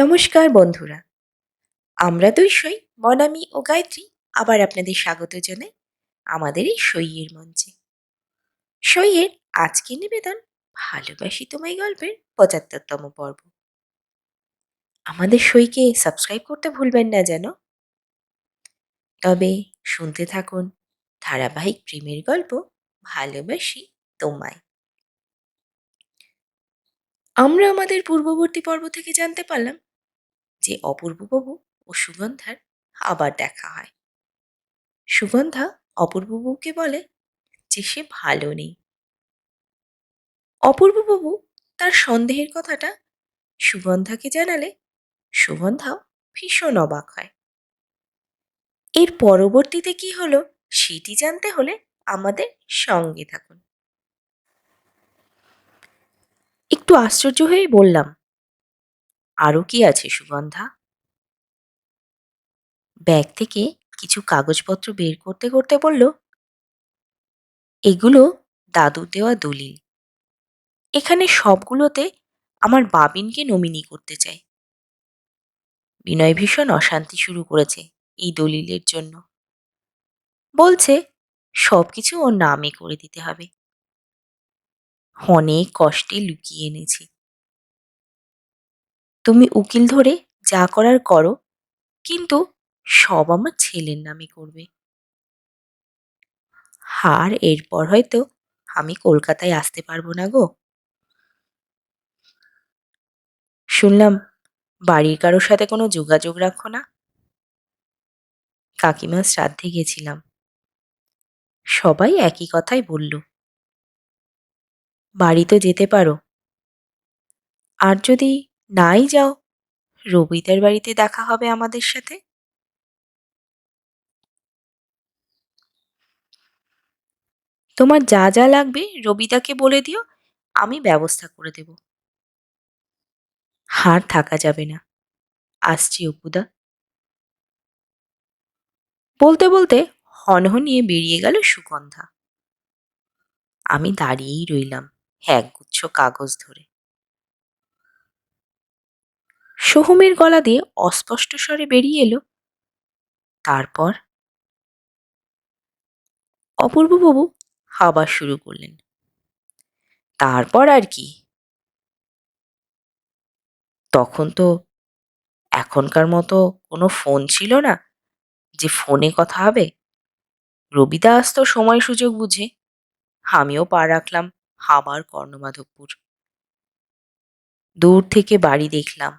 নমস্কার বন্ধুরা। আমরা দুই সই, মনামি ও গায়ত্রী আবার আপনাদের স্বাগত জানাই আমাদের এই সইয়ের মঞ্চে। সইয়ের আজকের নিবেদন ভালোবাসি তোমায় গল্পের পঁচাত্তরতম পর্ব। আমাদের সইকে সাবস্ক্রাইব করতে ভুলবেন না যেন। তবে শুনতে থাকুন ধারাবাহিক প্রেমের গল্প ভালোবাসি তোমায়। আমরা আমাদের পূর্ববর্তী পর্ব থেকে জানতে পারলাম যে অপূর্ববাবু ও সুগন্ধার আবার দেখা হয়। সুগন্ধা অপূর্ববাবুকে বলে যে সে ভালো নেই। অপূর্ববাবু তার সন্দেহের কথাটা সুগন্ধাকে জানালে সুগন্ধাও ভীষণ অবাক হয়। এর পরবর্তীতে কি হলো সেটি জানতে হলে আমাদের সঙ্গে থাকুন। একটু আশ্চর্য হয়ে বললাম আরও কি আছে, সুগন্ধা? ব্যাগ থেকে কিছু কাগজপত্র বের করতে করতে বলল, এগুলো দাদু দেওয়া দলিল। এখানে সবগুলোতে আমার বাবিনকে নমিনি করতে চাই। বিনয় ভীষণ অশান্তি শুরু করেছে এই দলিলের জন্য। বলছে, সবকিছু ওর নামে করে দিতে হবে। অনেক কষ্টে লুকিয়ে এনেছি। তুমি উকিল ধরে যা করার করো, কিন্তু সব আমার ছেলের নামে করবে। আর এরপর হয়তো আমি কলকাতায় আসতে পারব না গো। শুনলাম বাড়ির কারোর সাথে কোনো যোগাযোগ রাখো না। কাকিমার শ্রাদ্ধে গেছিলাম। সবাই একই কথাই বলল। বাড়ি তো যেতে পারো। আর যদি নাই যাও। রবিদার বাড়িতে দেখা হবে আমাদের সাথে। তোমার যা যা লাগবে রবিদাকে বলে দিও, আমি ব্যবস্থা করে দেব। হার থাকা যাবে না। আসছি অপুদা। বলতে বলতে হনহনিয়ে বেরিয়ে গেল সুগন্ধা। আমি দাঁড়িয়েই রইলাম একগুচ্ছ কাগজ ধরে। সোহমের গলা দিয়ে অস্পষ্ট স্বরে বেরিয়ে এলো। তারপর? অপূর্ববাবু আবার শুরু করলেন। তারপর আর কি? তখন তো এখনকার মতো কোনো ফোন ছিল না যে ফোনে কথা হবে। রবিদা আসতো সময় সুযোগ বুঝে। আমিও পা রাখলাম হাবার কর্ণমাধবপুর। দূর থেকে বাড়ি দেখলাম।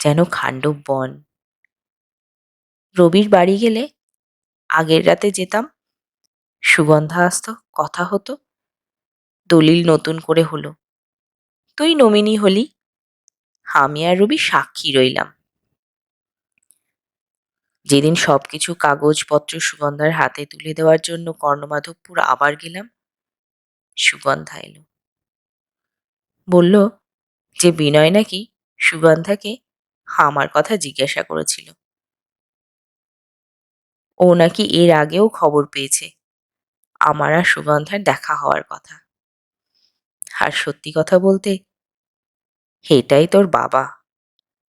যেন খাণ্ডব বন। রবির বাড়ি গেলে আগের রাতে যেতাম। সুগন্ধা আসতো কথা হতো। দলিল নতুন করে হলো। তুই নমিনি হলি। আমি আর রবি সাক্ষী রইলাম। যেদিন সবকিছু কাগজপত্র সুগন্ধার হাতে তুলে দেওয়ার জন্য কর্ণমাধবপুর আবার গেলাম, সুগন্ধা এলো। বলল, যে বিনয় নাকি সুগন্ধাকে আমার কথা জিজ্ঞাসা করেছিল। ও নাকি এর আগেও খবর পেয়েছে। আমার আর সুগন্ধার দেখা হওয়ার কথা। আর সত্যি কথা বলতে, এটাই তোর বাবা।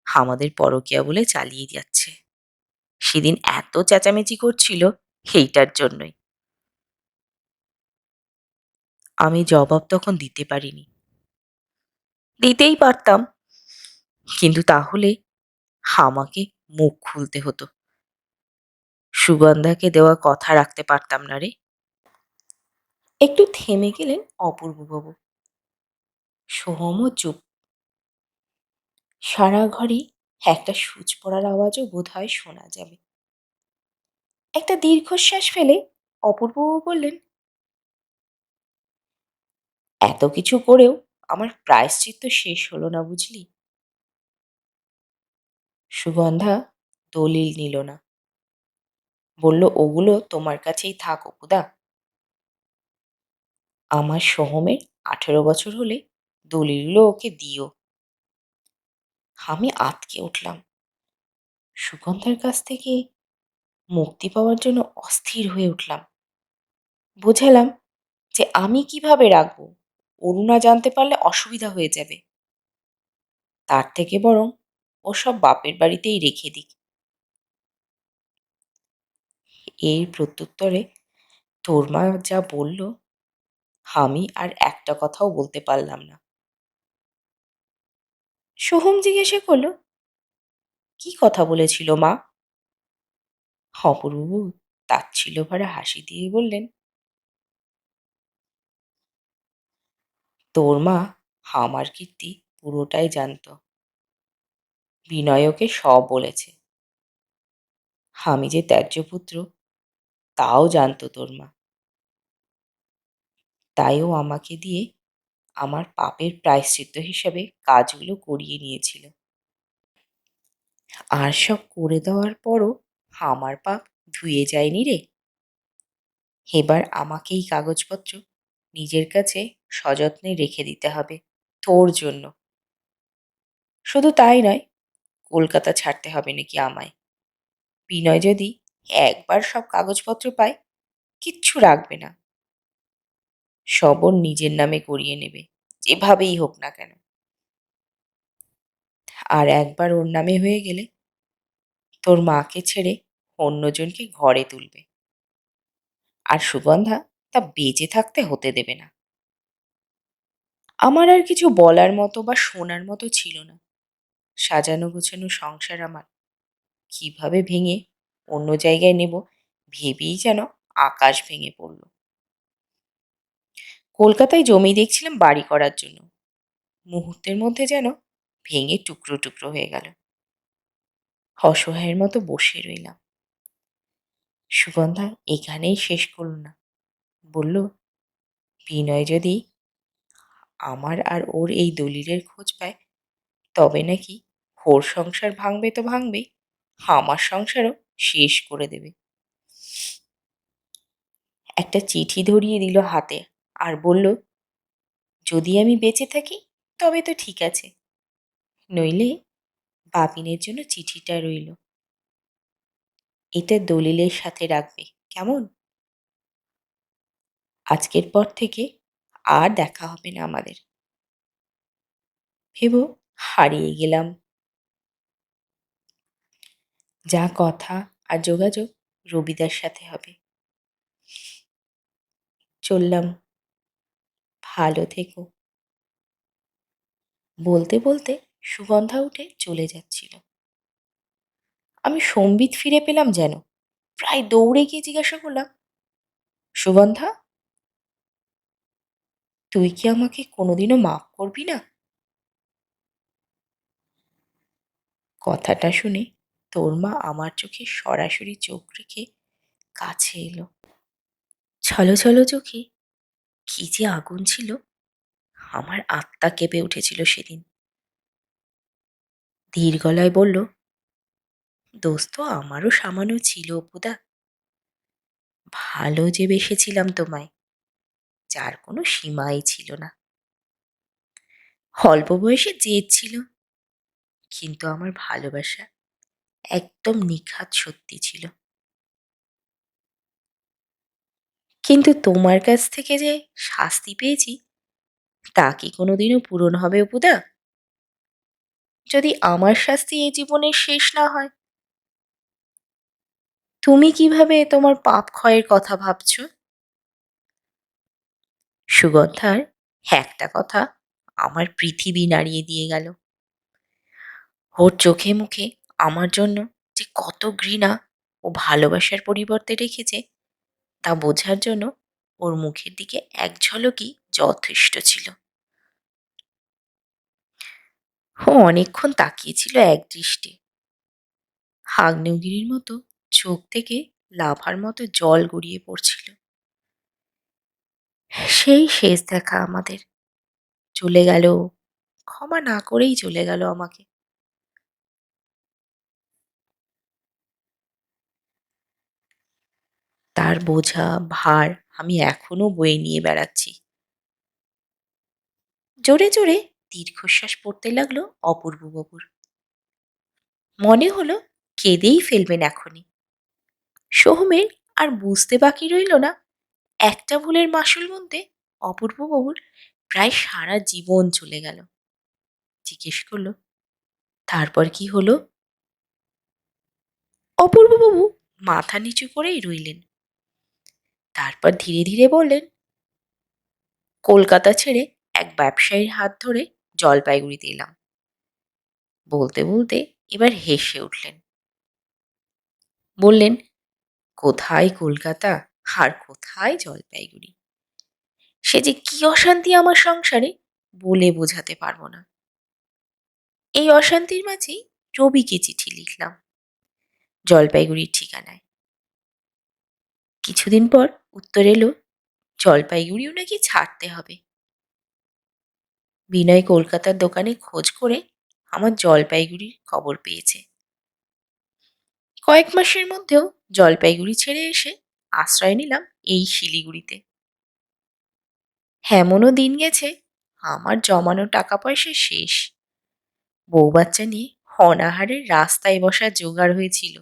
আমাদের পরকিয়া বলে চালিয়ে যাচ্ছে। সেদিন এত চেঁচামেচি করছিল সেইটার জন্যই। আমি জবাব তখন দিতে পারিনি। দিতেই পারতাম। কিন্তু তাহলে আমাকে মুখ খুলতে হতো। সুগন্ধাকে দেওয়া কথা রাখতে পারতাম না রে। একটু থেমে গেলেন অপূর্ববাবু। সোহমও চুপ। সারা ঘরে একটা সুচ পড়ার আওয়াজও বোধ হয় শোনা যাবে। একটা দীর্ঘশ্বাস ফেলে অপূর্ববাবু বললেন, এত কিছু করেও আমার প্রায়শ্চিত্ত শেষ হলো না বুঝলি? সুগন্ধা দলিল নিল না। বলল, ওগুলো তোমার কাছেই থাক অপুদা। আমার সোহমের আঠেরো বছর হলে দলিলগুলো ওকে দিও। আমি আতকে উঠলাম। সুগন্ধার কাছ থেকে মুক্তি পাওয়ার জন্য অস্থির হয়ে উঠলাম। বোঝালাম যে আমি কীভাবে রাখব, অরুণা জানতে পারলে অসুবিধা হয়ে যাবে। তার থেকে বরং ও সব বাপের বাড়িতেই রেখে দিক এর প্রত্যুত্তরে তোর মা যা বলল, আমি আর একটা কথাও বলতে পারলাম না। সোহম জিজ্ঞাসা করল, কি কথা বলেছিল মা? অপূর্ববাবু তাচ্ছিল্য ভরা হাসি দিয়ে বললেন, তোর মা আমার কীর্তি পুরোটাই জানত। বিনয়কে সব বলেছে। আমি যে ত্যায্য পুত্র তাও জানতো তোর মা। তাই ও আমাকে দিয়ে আমার পাপের প্রায়শ্চিত্ত হিসাবে কাজগুলো করিয়ে নিয়েছিল। আর সব করে দেওয়ার পরও আমার পাপ ধুয়ে যায়নি রে। এবার আমাকেই কাগজপত্র নিজের কাছে সযত্নে রেখে দিতে হবে তোর জন্য। শুধু তাই নয় কলকাতা ছাড়তে হবে নাকি আমায়? বিনয় যদি একবার সব কাগজপত্র পায়, কিচ্ছু রাখবে না। সব ওর নিজের নামে করিয়ে নেবে, যেভাবেই হোক না কেন। আর একবার ওর নামে হয়ে গেলে তোর মাকে ছেড়ে অন্যজনকে ঘরে তুলবে। আর সুগন্ধা তা বেঁচে থাকতে হতে দেবে না। আমার আর কিছু বলার মতো বা শোনার মতো ছিল না। সাজানো গোছানো সংসার আমার। কীভাবে ভেঙে অন্য জায়গায় নেব ভেবেই যেন আকাশ ভেঙে পড়ল। কলকাতায় জমি দেখছিলাম বাড়ি করার জন্য। মুহূর্তের মধ্যে যেন ভেঙে টুকরো টুকরো হয়ে গেল। অসহায়ের মতো বসে রইলাম। সুগন্ধা এখানেই শেষ করল না। বলল, বিনয় যদি আমার আর ওর এই দলিলের খোঁজ পায়, তবে নাকি ওর সংসার ভাঙবে তো ভাঙবেই, আমার সংসারও শেষ করে দেবে। একটা চিঠি ধরিয়ে দিল হাতে আর বলল, যদি আমি বেঁচে থাকি, তবে তো ঠিক আছে। নইলে বাপিনের জন্য চিঠিটা রইল। এটা দলিলের সাথে রাখবে, কেমন? আজকের পর থেকে আর দেখা হবে না আমাদের। ভেব, হারিয়ে গেলাম। যা কথা আর যোগাযোগ রবিদার সাথে হবে। চললাম। ভালো থেকো। বলতে বলতে সুগন্ধা উঠে চলে যাচ্ছিল। আমি সম্বিত ফিরে পেলাম যেন। প্রায় দৌড়ে গিয়ে জিজ্ঞাসা করলাম, সুগন্ধা, তুই কি আমাকে কোনোদিনও মাফ করবি না? কথাটা শুনে তোর মা আমার চোখে সরাসরি চোখ রেখে কাছে এলো। ছলো ছলো চোখে কি যে আগুন ছিল, আমার আত্মা কেঁপে উঠেছিল সেদিন। ধীর গলায় বলল দোস্ত আমারও সামান্য ছিল অপুদা। ভালো যে বেসেছিলাম তোমায়, যার কোনো সীমাই ছিল না। অল্প বয়সে জেদ ছিল, কিন্তু আমার ভালোবাসা একদম নিখাত সত্যি ছিল। কিন্তু তোমার কাছ থেকে যে শাস্তি পেয়েছি, তা কি কোনোদিনও পূরণ হবে, অপুদা? যদি আমার শাস্তি এই জীবনের শেষ না হয়, তুমি কীভাবে তোমার পাপ ক্ষয়ের কথা ভাবছ? সুগন্ধার একটা কথা আমার পৃথিবী নাড়িয়ে দিয়ে গেল। ওর চোখে মুখে আমার জন্য যে কত ঘৃণা ও ভালোবাসার পরিবর্তে রেখেছে, তা বোঝার জন্য ওর মুখের দিকে এক ঝলকই যথেষ্ট ছিল। ও অনেকক্ষণ তাকিয়েছিল এক দৃষ্টে। আগ্নেয়গিরির মতো চোখ থেকে লাভার মতো জল গড়িয়ে পড়ছিল। সেই শেষ দেখা আমাদের। চলে গেল, ক্ষমা না করেই চলে গেল আমাকে। তার বোঝা, ভার আমি এখনও বয়ে নিয়ে বেড়াচ্ছি। জোরে জোরে দীর্ঘশ্বাস পড়তে লাগল অপূর্ব বাবুর। মনে হলো কেঁদেই ফেলবেন এখনই। সোহমের আর বুঝতে বাকি রইল না, একটা ভুলের মাসুল গুনতে অপূর্ব বাবুর প্রায় সারা জীবন চলে গেল। জিজ্ঞেস করল, তারপর কি হলো? অপূর্ববাবু মাথা নিচু করেই রইলেন। তারপর ধীরে ধীরে বললেন, কলকাতা ছেড়ে এক ব্যবসায়ীর হাত ধরে জলপাইগুড়িতে এলাম। বলতে বলতে এবার হেসে উঠলেন। বললেন, কোথায় কলকাতা? আর কোথায় জলপাইগুড়ি? সে যে কি অশান্তি আমার সংসারে বলে বোঝাতে পারব না। এই অশান্তির মাঝেই রবিকে চিঠি লিখলাম। জলপাইগুড়ির ঠিকানায়। কিছুদিন পর উত্তর এলো, জলপাইগুড়িও নাকি ছাড়তে হবে? বিনয় কলকাতার দোকানে খোঁজ করে আমার জলপাইগুড়ির খবর পেয়েছে। কয়েক মাসের মধ্যেও জলপাইগুড়ি ছেড়ে এসে আশ্রয় নিলাম এই শিলিগুড়িতে। এমনও দিন গেছে, আমার জমানো টাকা পয়সা শেষ। বউ বাচ্চা নিয়ে অনাহারের রাস্তায় বসার জোগাড় হয়েছিল।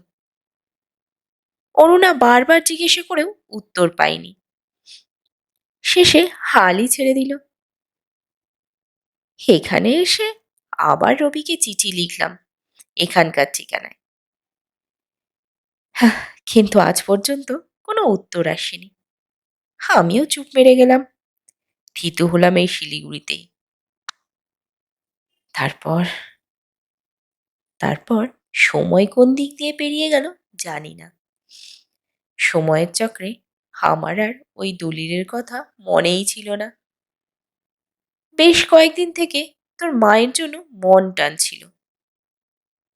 অরুণা বারবার জিজ্ঞেস করেও উত্তর পাইনি শেষে হালই ছেড়ে দিল। এখানে এসে আবার রবিকে চিঠি লিখলাম, এখানকার ঠিকানায়। কিন্তু আজ পর্যন্ত কোনো উত্তর আসেনি। আমিও চুপ মেরে গেলাম। থিতু হলাম এই শিলিগুড়িতেই তারপর? তারপর সময় কোন দিক দিয়ে পেরিয়ে গেল জানি না। সময়ের চক্রে আমার আর ওই দলিলের কথা মনেই ছিল না। বেশ কয়েকদিন থেকে তোর মায়ের জন্য মন টানছিল।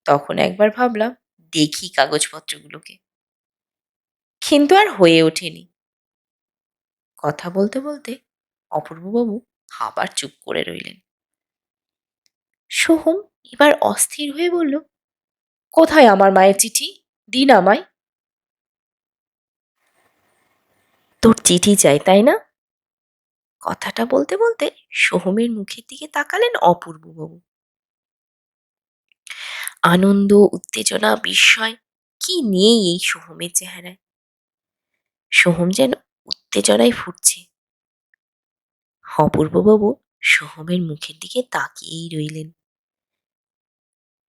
তখন একবার ভাবলাম, দেখি কাগজপত্রগুলোকে। কিন্তু আর হয়ে ওঠেনি। কথা বলতে বলতে অপূর্ববাবু আবার চুপ করে রইলেন। সোহম এবার অস্থির হয়ে বলল, কোথায় আমার মায়ের চিঠি? দিন আমায়। তোর চিঠি চাই, তাই না? কথাটা বলতে বলতে সোহমের মুখের দিকে তাকালেন অপূর্ববাবু। আনন্দ, উত্তেজনা, বিস্ময়, কি নেই এই সোহমের চেহারায়? সোহম যেন উত্তেজনায় ফুটছে। অপূর্ববাবু সোহমের মুখের দিকে তাকিয়েই রইলেন।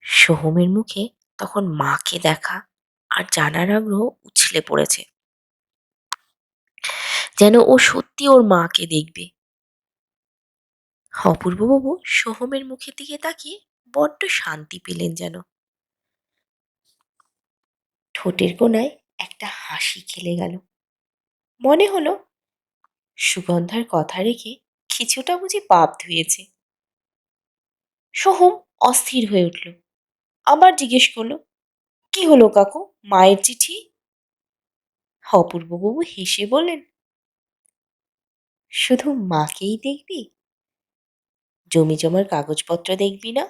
সোহমের মুখে তখন মাকে দেখা আর জানার আগ্রহ উছলে পড়েছে। যেন ও সত্যি ওর মাকে দেখবে। অপূর্ববাবু সোহমের মুখের দিকে তাকিয়ে বড্ড শান্তি পেলেন যেন। ঠোঁটের কোণায় একটা হাসি খেলে গেল। মনে হলো, সুগন্ধার কথা রেখে কিছুটা বুঝি পাপ ধুয়েছে। সোহম অস্থির হয়ে উঠল। আবার জিজ্ঞেস করল, কি হলো কাকু, মায়ের চিঠি? অপূর্ববাবু হেসে বললেন শুধু মাকেই দেখবি? জমি জমার কাগজপত্র দেখবি না?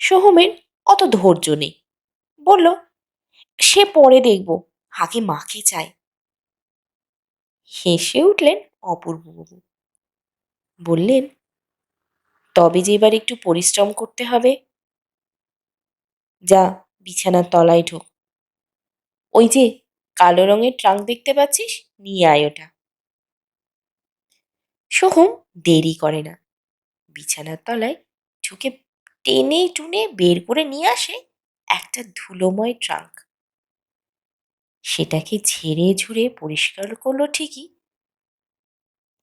সোহমের অত ধৈর্য নেই। বলল, সে পরে দেখব, আগে মাকে চাই। হেসে উঠলেন অপূর্ববাবু বললেন, তবে যে এবার একটু পরিশ্রম করতে হবে। যা, বিছানার তলায় ঢোক। ওই যে, কালো রঙের ট্রাঙ্ক দেখতে পাচ্ছিস? নিয়ে আয় ওটা। সোহম দেরি করে না। বিছানার তলায় ঢুকে টেনে টুনে বের করে নিয়ে আসে একটা ধুলোময় ট্রাঙ্ক। সেটাকে ঝেড়ে ঝুড়ে পরিষ্কার করল ঠিকই,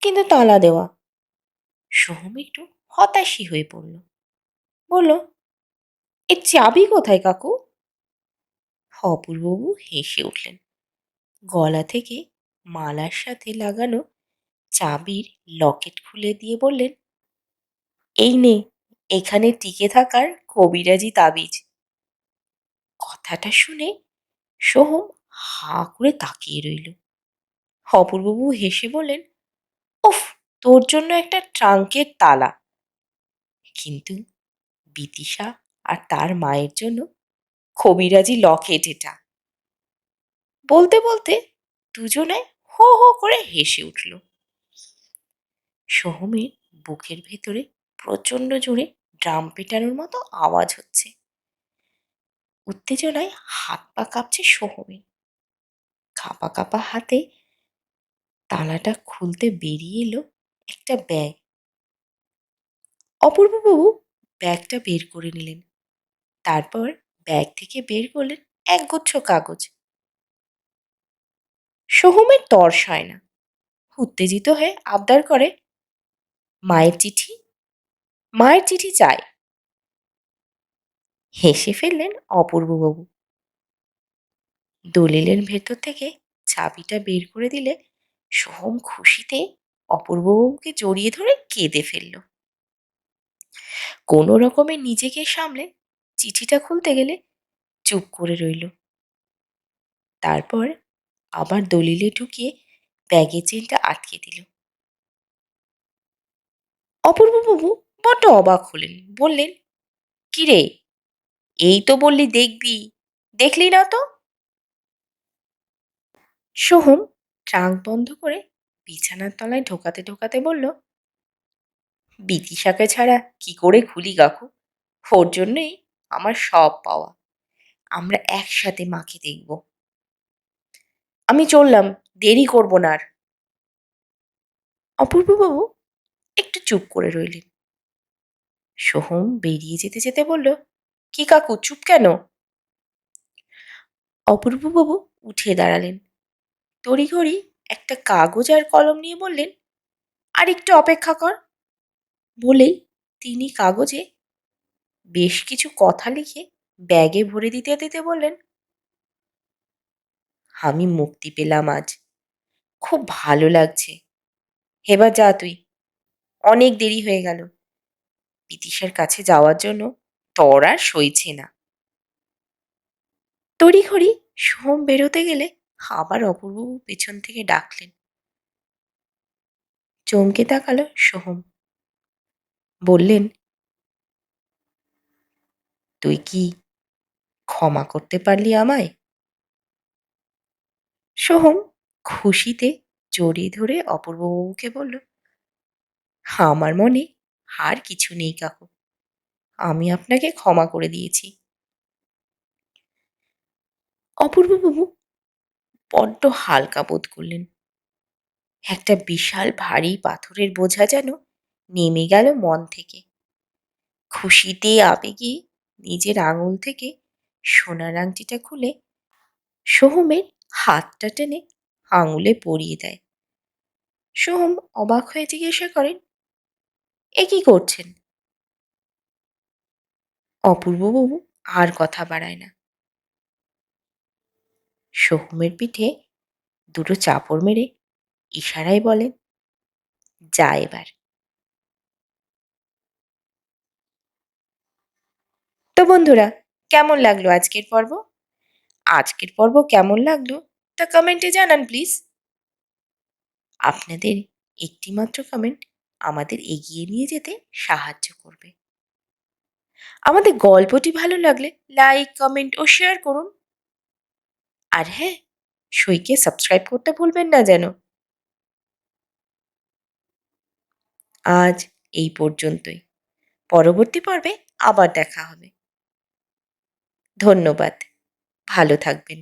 কিন্তু তালা দেওয়া। সোহম একটু হতাশই হয়ে পড়ল। বলল এর চাবি কোথায় কাকু? অপূর্ববাবু হেসে উঠলেন। গলা থেকে মালার সাথে লাগানো চাবির লকেট খুলে দিয়ে বললেন, এই নে, এখানে টিকে থাকার কবিরাজি তাবিজ। কথাটা শুনে সোহম হা করে তাকিয়ে রইল। অপূর্ববাবু হেসে বললেন, উফ, তোর জন্য একটা ট্রাঙ্কের তালা। কিন্তু বিতিশা আর তার মায়ের জন্য কবিরাজি লকেট এটা। বলতে বলতে দুজনে হো হো করে হেসে উঠল। সোহমের বুকের ভেতরে প্রচণ্ড জোরে ড্রাম পেটানোর মতো আওয়াজ হচ্ছে। উত্তেজনায় হাত পা কাঁপছে সোহমের কাঁপা কাঁপা হাতে তালাটা খুলতে বেরিয়ে এলো একটা ব্যাগ। অপূর্ববাবু ব্যাগটা বের করে নিলেন। তারপর ব্যাগ থেকে বের করলেন একগুচ্ছ কাগজ। সোহমের তর্স হয় না। উত্তেজিত হয়ে আবদার করে মায়ের চিঠি? মায়ের চিঠি চাই। হেসে ফেললেন অপূর্ববাবু। দলিলের ভেতর থেকে চাবিটা বের করে দিলে সোহম খুশিতে অপূর্ববাবুকে জড়িয়ে ধরে কেঁদে ফেলল। কোনো রকমে নিজেকে সামলে চিঠিটা খুলতে গেলে চুপ করে রইল। তারপর আবার দলিলে ঢুকিয়ে ব্যাগের চেনটা আটকে দিল। অপূর্ববাবু বড্ড অবাক হলেন, বললেন, কিরে, এই তো বললি দেখবি, দেখলি না তো? সোহম ট্রাঙ্ক বন্ধ করে বিছানার তলায় ঢোকাতে ঢোকাতে বলল বিদিশাকে ছাড়া কি করে খুলি কাকু? ওর জন্যই আমার সব পাওয়া। আমরা একসাথে মাকে দেখব। আমি চললাম, দেরি করব না আর। অপূর্ববাবু চুপ করে রইলেন। সোহম বেরিয়ে যেতে যেতে বলল, কি কাকু, চুপ কেন? অপূর্ববাবু উঠে দাঁড়ালেন। তড়িঘড়ি একটা কাগজ আর কলম নিয়ে বললেন আর একটু অপেক্ষা কর। বলেই তিনি কাগজে বেশ কিছু কথা লিখে ব্যাগে ভরে দিতে দিতে বললেন, আমি মুক্তি পেলাম আজ। খুব ভালো লাগছে। এবার যা তুই। অনেক দেরি হয়ে গেল। বিদিশার কাছে যাওয়ার জন্য তর আর সইছে না। তড়িঘড়ি সোম বেরোতে গেলে আবার অপূর্ববাবু পেছন থেকে ডাকলেন। চমকে তাকালো সোহম বললেন, তুই কি ক্ষমা করতে পারলি আমায়? সোহম খুশিতে জড়িয়ে ধরে অপূর্ববাবুকে বলল আমার মনে আর কিছু নেই, কাকু। আমি আপনাকে ক্ষমা করে দিয়েছি। অপূর্ববাবু বড্ড হালকা বোধ করলেন। একটা বিশাল ভারী পাথরের বোঝা যেন নেমে গেল মন থেকে। খুশিতে, আবেগে নিজের আঙুল থেকে সোনার আংটিটা খুলে সোহমের হাতটা টেনে আঙুলে পরিয়ে দেয়। সোহম অবাক হয়ে জিজ্ঞাসা করেন এ কি করছেন? অপূর্ববাবু আর কথা বাড়ায় না। সোহমের পিঠে দুটো চাপড় মেরে ইশারায় বলেন যা এবার। তো বন্ধুরা, কেমন লাগল আজকের পর্ব? আজকের পর্ব কেমন লাগল তা কমেন্টে জানান প্লিজ আপনাদের একটিমাত্র কমেন্ট আমাদের এগিয়ে নিয়ে যেতে সাহায্য করবে। আমাদের গল্পটি ভালো লাগলে লাইক কমেন্ট ও শেয়ার করুন। আর হ্যাঁ সইকে সাবস্ক্রাইব করতে ভুলবেন না যেন। আজ এই পর্যন্তই। পরবর্তী পর্বে আবার দেখা হবে। ধন্যবাদ। ভালো থাকবেন।